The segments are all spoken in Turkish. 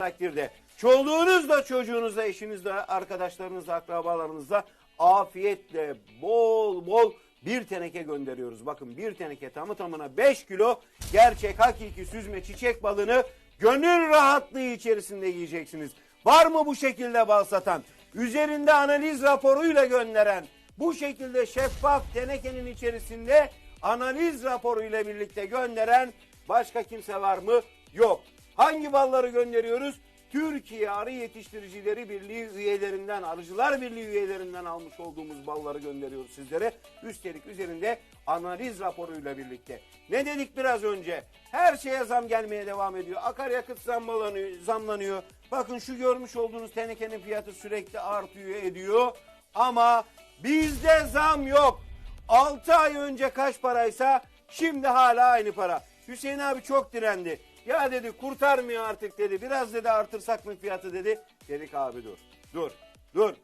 takdirde çoluğunuzla, çocuğunuzla, eşinizle, arkadaşlarınızla, akrabalarınızla afiyetle bol bol bir teneke gönderiyoruz. Bakın bir teneke tamı tamına 5 kilo gerçek hakiki süzme çiçek balını gönül rahatlığı içerisinde yiyeceksiniz. Var mı bu şekilde bal satan? Üzerinde analiz raporuyla gönderen, bu şekilde şeffaf tenekenin içerisinde analiz raporuyla birlikte gönderen başka kimse var mı? Yok. Hangi balları gönderiyoruz? Türkiye Arı Yetiştiricileri Birliği üyelerinden, Arıcılar Birliği üyelerinden almış olduğumuz balları gönderiyoruz sizlere. Üstelik üzerinde analiz raporuyla birlikte. Ne dedik biraz önce? Her şeye zam gelmeye devam ediyor. Akaryakıt zamlanıyor. Bakın şu görmüş olduğunuz tenekenin fiyatı sürekli artıyor ediyor. Ama bizde zam yok. 6 ay önce kaç paraysa şimdi hala aynı para. Hüseyin abi çok direndi. Ya dedi kurtarmıyor artık dedi. Biraz dedi artırsak mı fiyatı dedi. Dedik abi dur. Dur. Dur.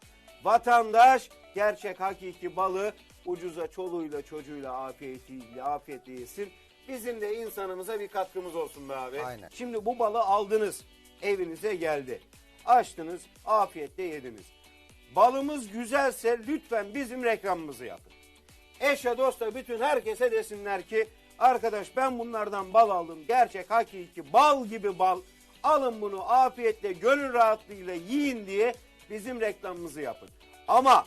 Vatandaş gerçek hakiki balı ucuza çoluğuyla çocuğuyla afiyetiyle afiyetle yesin. Bizim de insanımıza bir katkımız olsun be abi. Aynen. Şimdi bu balı aldınız. Evinize geldi. Açtınız. Afiyetle yediniz. Balımız güzelse lütfen bizim reklamımızı yapın. Eşe dosta bütün herkese desinler ki arkadaş ben bunlardan bal aldım. Gerçek hakiki bal gibi bal. Alın bunu afiyetle gönül rahatlığıyla yiyin diye bizim reklamımızı yapın. Ama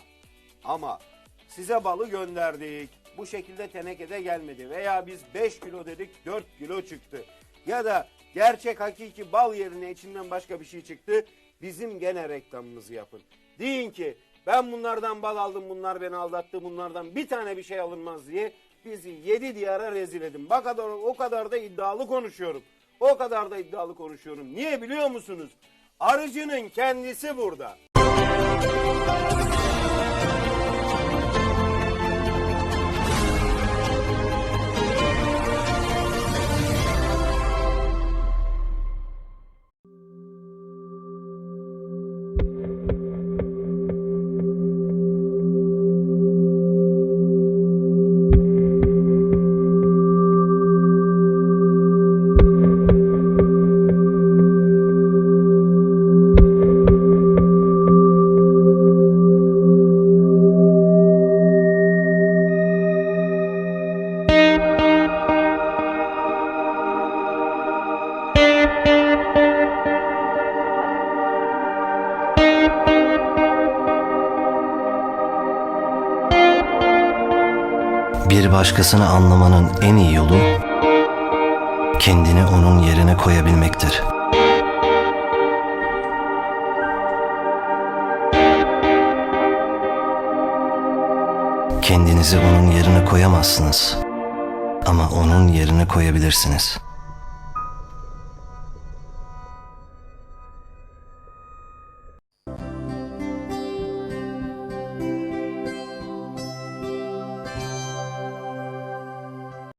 ama size balı gönderdik. Bu şekilde tenekede gelmedi. Veya biz 5 kilo dedik 4 kilo çıktı. Ya da gerçek hakiki bal yerine içinden başka bir şey çıktı. Bizim gene reklamımızı yapın. Deyin ki ben bunlardan bal aldım bunlar beni aldattı bunlardan bir tane bir şey alınmaz diye bizi yedi diyara rezil edin. Bak kadar, o kadar da iddialı konuşuyorum. O kadar da iddialı konuşuyorum. Niye biliyor musunuz? Arıcının kendisi burada. Bir başkasını anlamanın en iyi yolu kendini onun yerine koyabilmektir. Kendinizi onun yerine koyamazsınız ama onun yerine koyabilirsiniz.